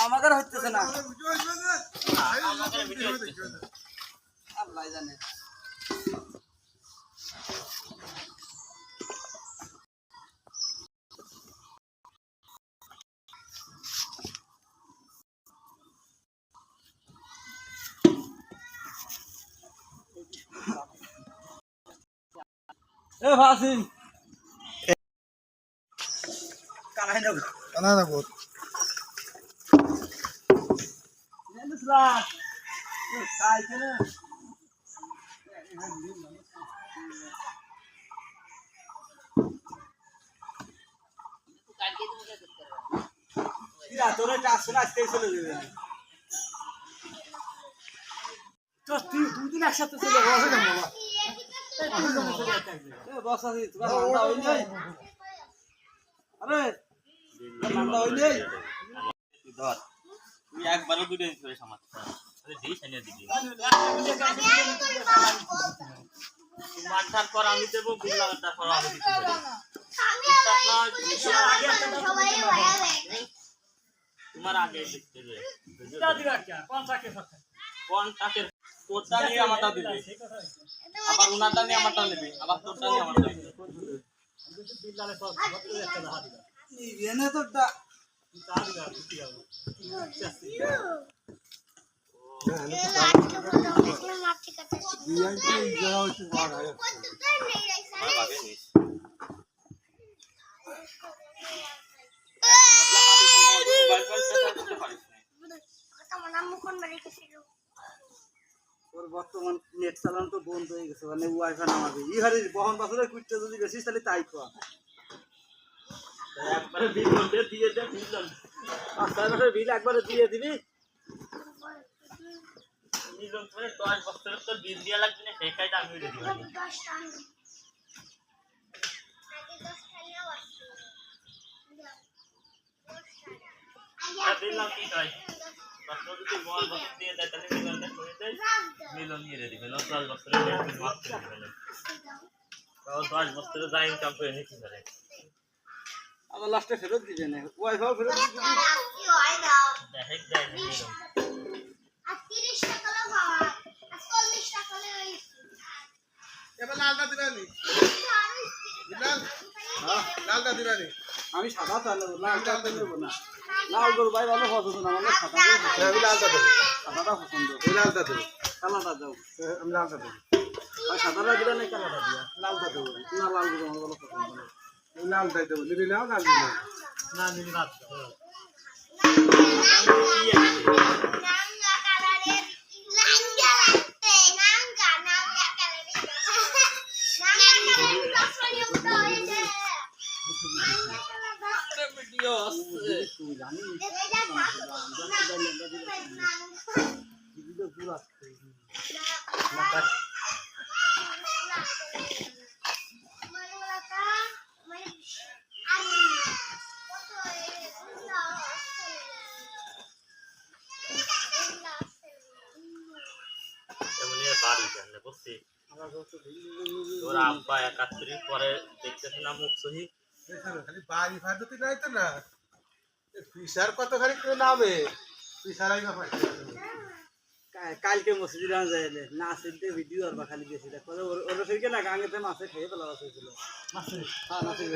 আমাদের হইতেছে না জানে এ ফাসিল কানাই নগর কানা না বহুত Islam. Sai ke na? Mira, তোরা চারশো আজকে চলে যাবে তো তুই দুই দিন একসাথে চলে বসে তুই একবারও দুটো করে সামাজ দিস এনে দিবি মাঠার পর আমি দেবো বিল লাগাটার পর আমি তোমার আগে দেখতে তোরটা নিয়ে আমারটা দিবি। আবার উনারটা নিয়ে আমারটা নেবে আবার তোরটা নিয়ে আমারটা নেবে এনে তো ডা- বিআইপি যারা হচ্ছে বড় হয় ওর বর্তমান নেট চালানো তো বন্ধ হয়ে গেছে মানে ওয়াইফাই নামাবে। ই হারে বহন বাসরে কুইটটা যদি বেশি তাহলে তাই কর একবারে বিল দিয়ে দে, বিল পাঁচ ছয় মাসের বিল একবারে দিয়ে দিবি। দশ বছরের তোর বিল দেওয়া লাগবে না দিলাম কি কয় আবার লাস্টে ফেরত দিবে না। ফেরত দিবি না। এবার লালটা দিবানি লালটা দিবানি আমি সাদা তো নেব লাল তো নেব না লাল গরু ভাই ভালো পছন্দ না আমার সাদা। আমি লালটা দেবো সাদাটা পছন্দ। এই লালটা দেবো কালাটা দাও। আমি লালটা দেবো আর সাদাটা দিবে না কালাটা দিবে? লালটা দেবো। না লাল গরু আমার ভালো পছন্দ না আমি লালটাই দেবো। নিবি নাও না না। না নিবি না। আছে এমনি বাড়ি জানলে বুঝছি তোর আব্বা একাত্তরি পরে দেখতেছে না মুখ সহি। এখানে খালি বাড়ি ফাদুতি নাই তো না। কত খালি কেউ নামে? কালকে মসজিদ আনা যায় না। আসিলতে ভিডিও আর খালি দেখো ওর ফিরকে না মাছে খেয়ে ফেলা হয়েছিল। হ্যাঁ মাছের